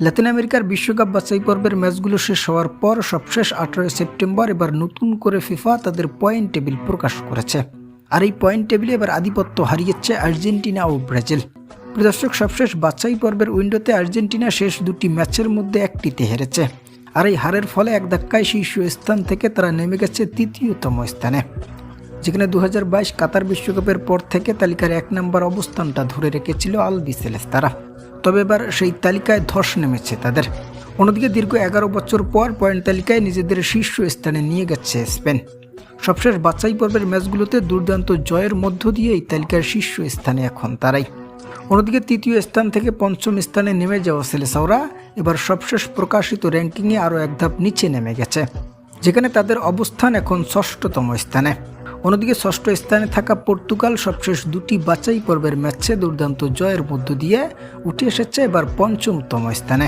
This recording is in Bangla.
লাতিন আমেরিকার বিশ্বকাপ বাছাই পর্বের ম্যাচগুলো শেষ হওয়ার পর সবশেষ আঠারোই সেপ্টেম্বর এবার নতুন করে ফিফা তাদের পয়েন্ট টেবিল প্রকাশ করেছে। আর এই পয়েন্ট টেবিলে এবার আধিপত্য হারিয়েছে আর্জেন্টিনা ও ব্রাজিল। প্রদর্শক সবশেষ বাছাই পর্বের উইন্ডোতে আর্জেন্টিনা শেষ দুটি ম্যাচের মধ্যে একটিতে হেরেছে। আর এই হারের ফলে এক ধাক্কায় শীর্ষ স্থান থেকে তারা নেমে গেছে তৃতীয়তম স্থানে। যেখানে দু হাজার বাইশ কাতার বিশ্বকাপের পর থেকে তালিকার এক নম্বর অবস্থানটা ধরে রেখেছিল আলবিসেলেস তারা। তবে এবার সেই তালিকায় ধস নেমেছে তাদের। অন্যদিকে দীর্ঘ এগারো বছর পর পয়েন্ট তালিকায় নিজেদের শীর্ষ স্থানে নিয়ে গেছে স্পেন। সবশেষ বাছাই পর্বের ম্যাচগুলোতে দুর্দান্ত জয়ের মধ্য দিয়ে এই তালিকার শীর্ষ স্থানে এখন তারাই। অন্যদিকে তৃতীয় স্থান থেকে পঞ্চম স্থানে নেমে যাওয়া সেলেসাওরা এবার সবশেষ প্রকাশিত র্যাঙ্কিংয়ে আরও এক ধাপ নিচে নেমে গেছে। যেখানে তাদের অবস্থান এখন ষষ্ঠতম স্থানে। অন্যদিকে ষষ্ঠ স্থানে থাকা পর্তুগাল সবশেষ দুটি বাছাই পর্বের ম্যাচে দুর্দান্ত জয়ের মধ্য দিয়ে উঠে এসেছে এবার পঞ্চমতম স্থানে।